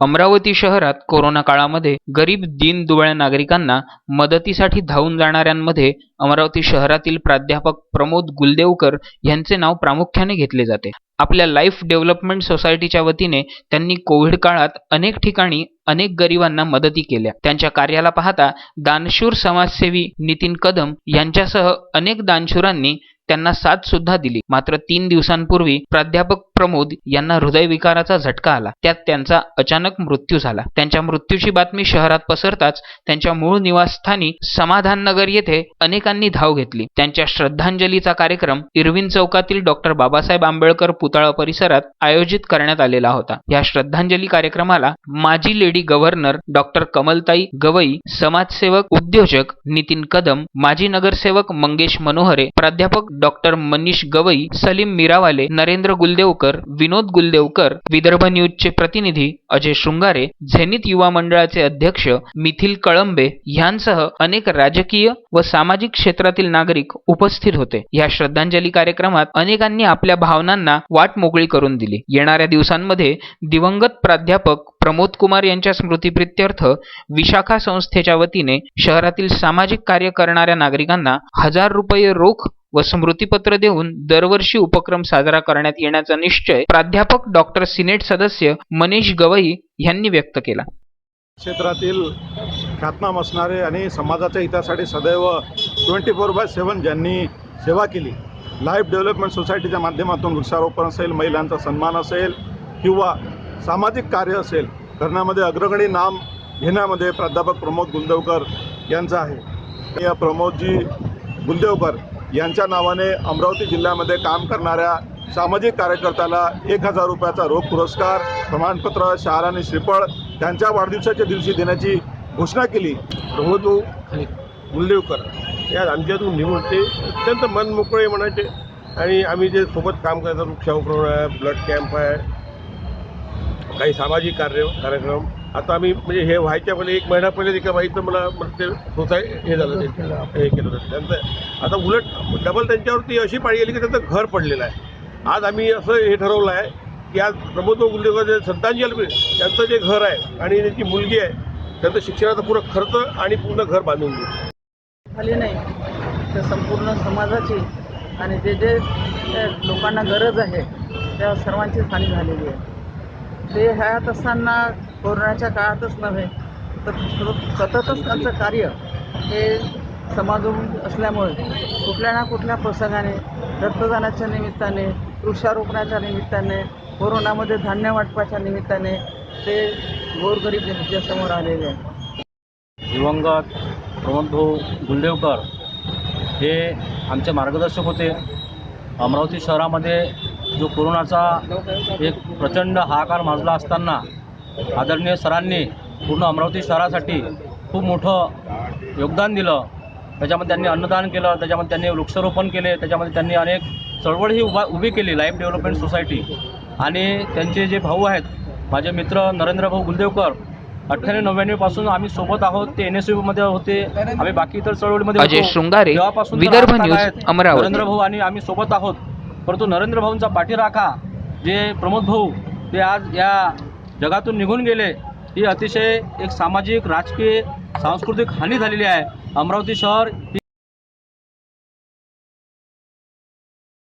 अमरावती शहरात कोरोना काळामध्ये गरीब दीनदुबळ्या नागरिकांना मदतीसाठी धावून जाणाऱ्यांमध्ये अमरावती शहरातील प्राध्यापक प्रमोद गुलदेवकर यांचे नाव प्रामुख्याने घेतले जाते. आपल्या लाईफ डेव्हलपमेंट सोसायटीच्या वतीने त्यांनी कोविड काळात अनेक ठिकाणी अनेक गरिबांना मदती केल्या. त्यांच्या कार्याला पाहता दानशूर समाजसेवी नितीन कदम यांच्यासह अनेक दानशूरांनी त्यांना साथ सुद्धा दिली. मात्र तीन दिवसांपूर्वी प्राध्यापक प्रमोद यांना हृदयविकाराचा झटका आला. त्यात त्यांचा अचानक मृत्यू झाला. त्यांच्या मृत्यूची बातमी शहरात पसरताच त्यांच्या मूळ निवासस्थानी समाधान नगर येथे अनेकांनी धाव घेतली. त्यांच्या श्रद्धांजलीचा कार्यक्रम इरविन चौकातील डॉक्टर बाबासाहेब आंबेडकर पुतळा परिसरात आयोजित करण्यात आलेला होता. या श्रद्धांजली कार्यक्रमाला माजी lady governor doctor Kamaltai Gavai समाजसेवक उद्योजक नितीन कदम माजी नगरसेवक मंगेश मनोहरे प्राध्यापक डॉक्टर मनीष गवई सलीम मीरावाले नरेंद्र गुलदेवकर विनोद गुलदेवकर विदर्भ न्यूजचे प्रतिनिधी अजय शृंगारे झेनित युवा मंडळाचे अध्यक्ष मिथिल कळंबे यांसह अनेक राजकीय व सामाजिक क्षेत्रातील नागरिक उपस्थित होते. या श्रद्धांजली कार्यक्रमात अनेकांनी आपल्या भावनांना वाट मोकळी करून दिली. येणाऱ्या दिवसांमध्ये दिवंगत प्राध्यापक प्रमोद कुमार यांच्या स्मृतीप्रित्यर्थ विशाखा संस्थेच्या वतीने शहरातील सामाजिक कार्य करणाऱ्या नागरिकांना हजार रुपये रोख व स्मृतीपत्र देऊन दरवर्षी उपक्रम साजरा करण्यात येण्याचा निश्चय प्राध्यापक डॉक्टर सिनेट सदस्य मनीष गवई यांनी व्यक्त केला. क्षेत्रातील ख्यातनाम असणारे आणि समाजाच्या हितासाठी सदैव ट्वेंटी फोर बाय सेवन ज्यांनी सेवा केली लाईफ डेव्हलपमेंट सोसायटीच्या माध्यमातून वृक्षारोपण असेल महिलांचा सन्मान असेल किंवा सामाजिक कार्य असेल करण्यामध्ये अग्रगणी नाम घेण्यामध्ये प्राध्यापक प्रमोद गुंदेवकर यांचं आहे. या प्रमोदजी गुंदेवकर यांच्या नावाने अमरावती जिल्ह्यामध्ये काम करणाऱ्या सामाजिक कार्यकर्त्याला एक हजार रुपयाचा रोख पुरस्कार प्रमाणपत्र शाल आणि श्रीफळ त्यांच्या वाढदिवसाच्या दिवशी देण्याची घोषणा केली. प्रमोद मुलदेवकर या आमच्यातून निवडून ते अत्यंत मनमोकळे म्हणायचे. आणि आम्ही जे सोबत काम करतो वृक्षारोपण आहे ब्लड कॅम्प आहे काही सामाजिक कार्य कार्यक्रम आता आम्ही म्हणजे हे व्हायच्या पहिले एक महिना पहिले एका बाईचं मला म्हणजे ते सोसाय हे झालं हे केलं होतं त्यांचं आता उलट डबल त्यांच्यावरती अशी पाळी गेली की त्यांचं घर पडलेलं आहे. आज आम्ही असं हे ठरवलं आहे की आज प्रमोद गुंडेकर जे संतांजल त्यांचं जे घर आहे आणि त्यांची मुलगी आहे त्यांचं शिक्षणाचा पुरं खर्च आणि पूर्ण घर बांधून झाली नाही. तर संपूर्ण समाजाची आणि जे जे त्या लोकांना गरज आहे त्या सर्वांचीच हानी झालेली आहे. ते ह्यात असताना कोरोनाच्या काळातच नव्हे तर सततच त्यांचं कार्य हे समाजातून असल्यामुळे कुठल्या ना कुठल्या प्रसंगाने रक्तदानाच्या निमित्ताने वृक्षारोपणाच्या निमित्ताने कोरोनामध्ये धान्य वाटपाच्या निमित्ताने ते गोरगरीब जनतेसमोर आलेले आहे दिवंगत प्रमोदभाऊ गुंडेवकर हे आमचे मार्गदर्शक होते. अमरावती शहरामध्ये जो कोरोनाचा एक प्रचंड हाकार माजला असताना आदरणीय सरांनी पूर्ण अमरावती शहरासाठी खूप मोठं योगदान दिलं त्याच्यामध्ये त्यांनी अन्नदान केलं त्याच्यामध्ये त्यांनी वृक्षारोपण केले त्याच्यामध्ये त्यांनी अनेक चळवळही उभा उभी केली लाईफ डेव्हलपमेंट सोसायटी आणि त्यांचे जे भाऊ आहेत माझे मित्र नरेंद्र भाऊ गुलदेवकर अठ्ठ्याण्णव नव्याण्णवपासून आम्ही सोबत आहोत ते एन एसमध्ये होते आम्ही बाकी इतर चळवळीमध्ये अजय. शृंगारे विदर्भ न्यूज. अमरावती नरेंद्र भाऊ आणि आम्ही सोबत आहोत परंतु नरेंद्र भाऊंचा पाठीराखा जे प्रमोद भाऊ ते आज या जगातून निघून गेले ही अतिशय एक सामाजिक राजकीय सांस्कृतिक हानी झालेली आहे. अमरावती शहर ही